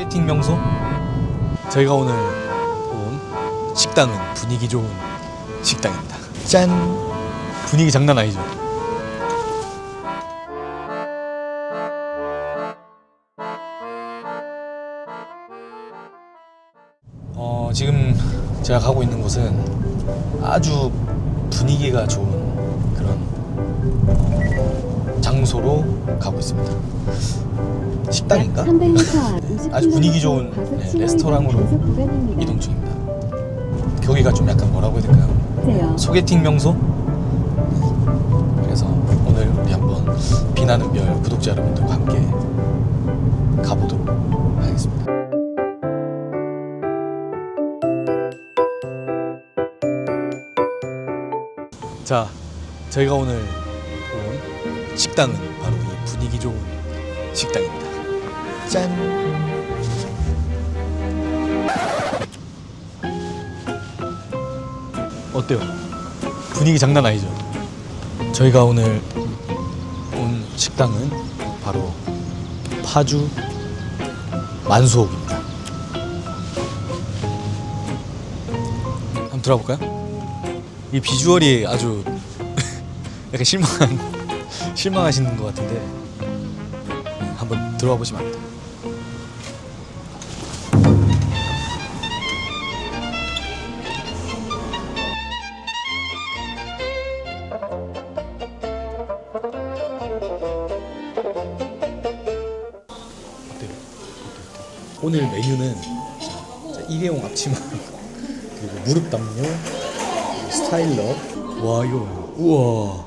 소개팅 명소? 저희가 오늘 온 식당은 분위기 좋은 식당입니다. 짠! 분위기 장난 아니죠? 어, 지금 제가 가고 있는 곳은 아주 분위기가 좋은 그런 어, 장소로 가고 있습니다. 식당인가? 300m 아주 분위기 좋은 네, 레스토랑으로 이동 중입니다. 거기가 좀 약간 뭐라고 해야 될까요? 소개팅 명소? 그래서 오늘 우리 한번 비나는 별 구독자 여러분들과 함께 가보도록 하겠습니다. 자, 저희가 오늘 온 식당은 바로 이 분위기 좋은 식당입니다. 짠! 어때요? 분위기 장난 아니죠? 저희가 오늘 온 식당은 바로 파주 만수옥입니다. 한번 들어볼까요? 이 비주얼이 아주 약간 실망한 실망하시는 것 같은데 한번 들어와 보시면 압니다. 어때요? 오늘 메뉴는 자, 자, 일회용 앞치마 그리고 무릎 담요 스타일러. 와 이거 우와.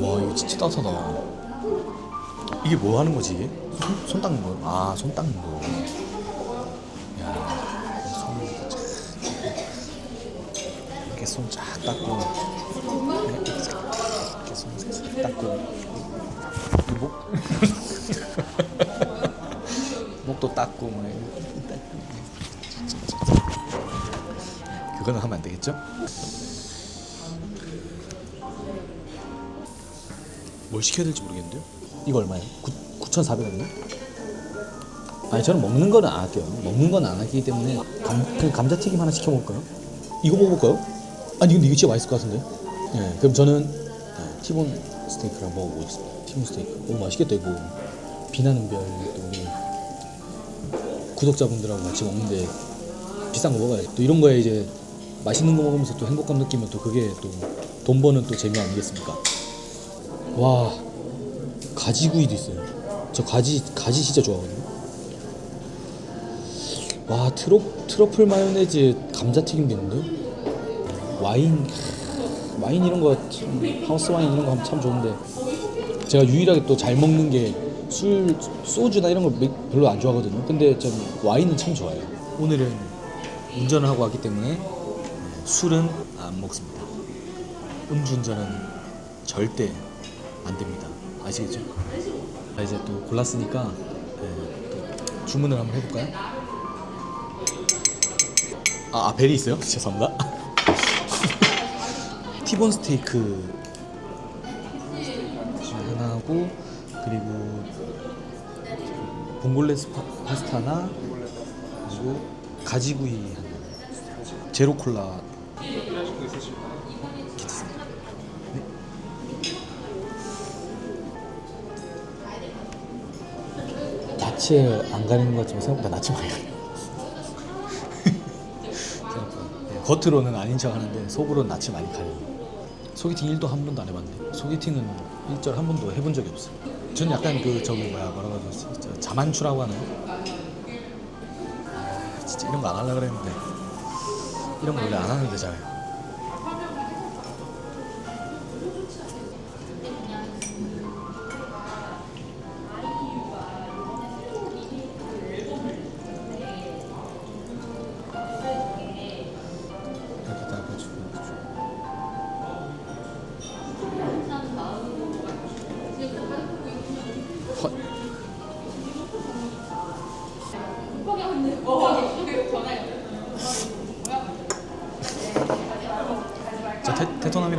와 이거 진짜 따뜻하다. 이게 뭐 하는 거지? 손, 손 닦는 거? 아손 닦는 거. 야, 손 이렇게 손 쫙 닦고 이렇게 손 닦고 닦고 뭐 그거는 하면 안 되겠죠? 뭘 시켜야 될지 모르겠는데요? 이거 얼마예요? 9,400원이요? 아니 저는 먹는 거는 안 할게요. 먹는 건 안 하기 때문에 감, 그냥 감자튀김 하나 시켜 먹을까요? 이거 먹어볼까요? 아니 근데 이거 진짜 맛있을 것 같은데? 네, 그럼 저는 네, 티본 스테이크를 한번 먹어보겠습니다. 티본 스테이크. 오 맛있겠다 이거. 비나는 별또 우리 구독자분들하고 같이 먹는데 비싼 거 먹어야지. 또 이런 거에 이제 맛있는 거 먹으면서 또 행복감 느끼면 또 그게 또 돈 버는 또 재미 아니겠습니까? 와 가지구이도 있어요. 저 가지 가지 진짜 좋아하거든요. 와 트러 트러플 마요네즈 감자튀김도 있는데 와인 와인 이런 거 참, 하우스 와인 이런 거 하면 참 좋은데 제가 유일하게 또 잘 먹는 게 술 소주나 이런 거 매- 별로 안 좋아하거든요. 근데 전 와인은 참 좋아해요. 오늘은 운전을 하고 왔기 때문에 술은 안 먹습니다. 음주운전은 절대 안 됩니다. 아시겠죠? 자, 이제 또 골랐으니까 네, 또 주문을 한번 해볼까요? 아, 아 벨이 있어요? 죄송합니다. 티본 스테이크 하나 하고 그리고 봉골레 스파, 파스타나 그리고 가지구이 하나 제로 콜라 괜찮습니다. 네. 안 가리는 것 같지만 생각보다 낯이 많이 가요. 생각보다. 네, 겉으로는 아닌 척 하는데 속으로는 낯이 많이 가려요. 소개팅 1도 한 번도 안 해봤는데 소개팅은 일절 한 번도 해본 적이 없어요. 저는 약간 그 저기 뭐야 뭐라고 하지 저 자만추라고 하나요? 아, 진짜 이런 거 안 하려고 그랬는데 이런 거 원래 안 하는데 잘.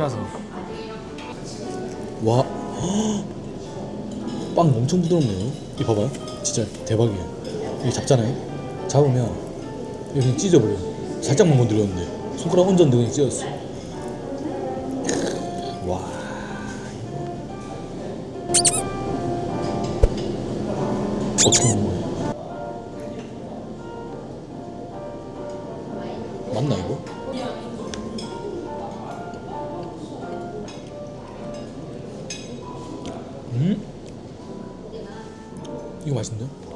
테, 테토남이라서 와, 빵 엄청 부드럽네요. 이 봐봐요. 진짜 대박이에요. 이게 잡잖아요. 잡으면 이거 그냥 찢어버려. 살짝만 건드렸는데 손가락 얹었는데 그냥 찢었어. 와. 어떻게 먹는 음? 이거 맛있는데? 음.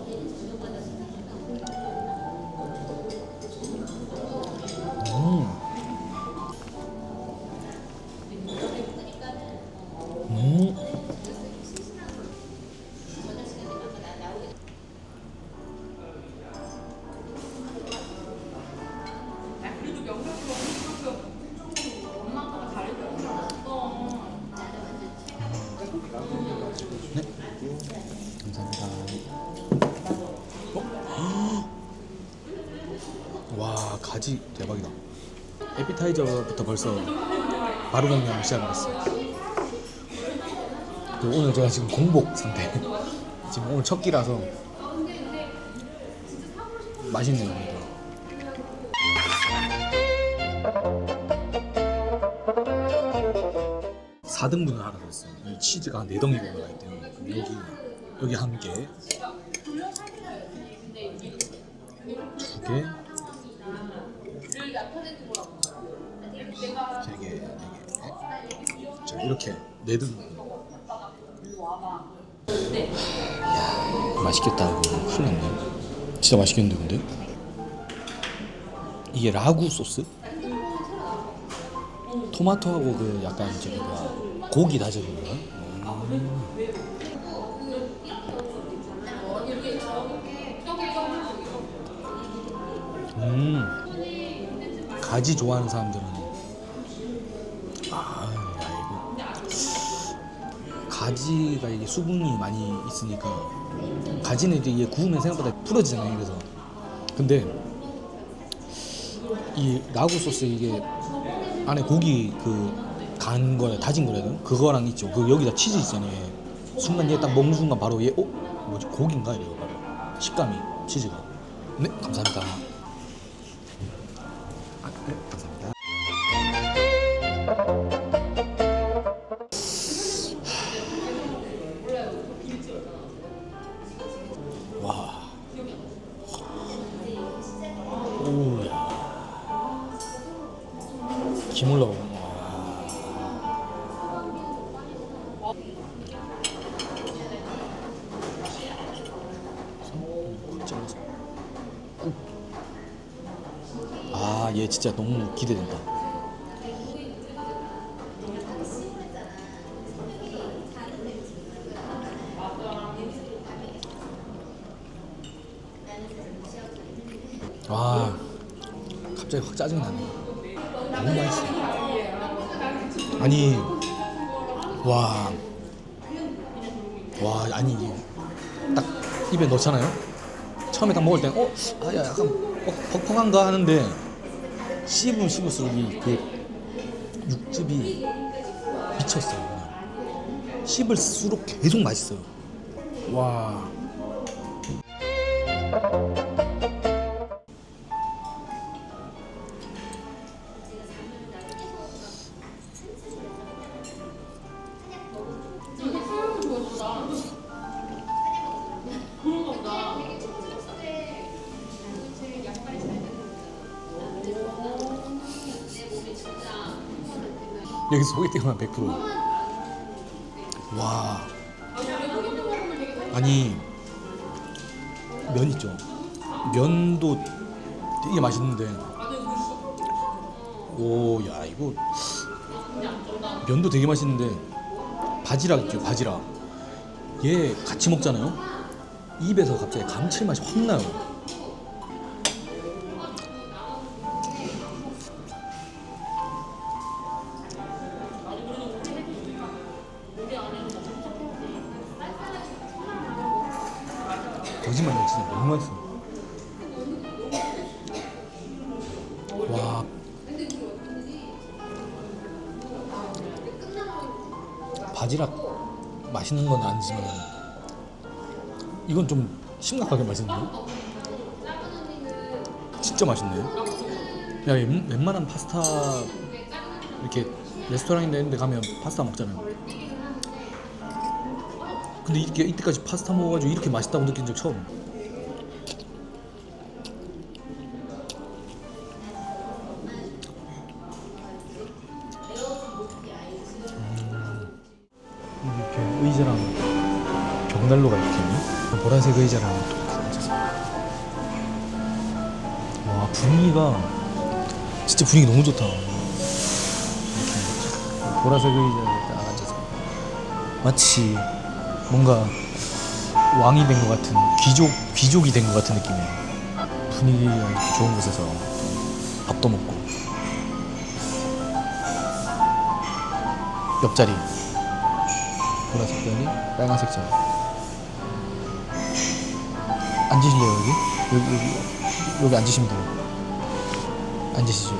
대박이다. 에피타이저부터 벌써 바로 먹는 시작을 했어요. 그리고 오늘 제가 지금 공복 상태. 지금 오늘 첫 끼라서 맛있네요. 오늘도. 4등분을 하라 그랬어요. 이 치즈가 한 4덩이가 올라가 있대요. 여기 여기 한 개, 두 개, 네 개. 자 이렇게 네 등분. 이야 맛있겠다. 이거 큰일 났네. 진짜 맛있겠는데 근데? 이게 라구 소스? 토마토하고 그 약간 저기 뭐야 고기 다져진 거. 음. 가지 좋아하는 사람들은 아, 야, 이거 가지가 이게 수분이 많이 있으니까 가지는 이게 구우면 생각보다 풀어지잖아요. 그래서 근데 이 라구 소스 이게 안에 고기 그 간 거래 다진 거래든 그거랑 있죠. 그 여기다 치즈 있잖아요. 얘. 순간 얘 딱 먹는 순간 바로 얘 어? 뭐지 고기인가 이래요 바로 식감이 치즈가. 네 감사합니다. 아, 네 감사합니다. 얘 진짜 너무 기대된다. 와, 갑자기 확 짜증 나네. 너무 맛있어. 아니, 와, 와, 아니 딱 입에 넣잖아요. 처음에 딱 먹을 땐 어, 아야 약간 어, 퍽퍽한가 하는데 씹으면 씹을수록 이그 육즙이 미쳤어요. 그냥. 씹을수록 계속 맛있어요. 와. 여기 소개팅만 100%. 와. 아니 면 있죠. 면도 되게 맛있는데. 오, 야 이거 면도 되게 맛있는데 바지락 있죠, 바지락. 얘 같이 먹잖아요. 입에서 갑자기 감칠맛이 확 나요. 거짓말이야 진짜 너무 맛있어. 와. 바지락 맛있는 건 아니지만 이건 좀 심각하게 맛있네. 진짜 맛있네. 야, 웬- 웬만한 파스타 이렇게 레스토랑이나 이런 데 가면 파스타 먹잖아요. 근데 이렇게 이때까지 파스타 먹어가지고 이렇게 맛있다고 느낀 적 처음. 음, 이렇게 의자랑 벽난로가 있네. 보라색 의자랑. 와 분위기가 진짜 분위기 너무 좋다. 이렇게 보라색 의자에 딱 앉아서 마치 뭔가 왕이 된 것 같은 귀족 귀족이 된 것 같은 느낌이에요. 분위기가 이렇게 좋은 곳에서 밥도 먹고. 옆자리. 보라색 자리 빨간색 자리. 앉으실래요 여기? 여기 여기 여기 앉으시면 돼요. 앉으시죠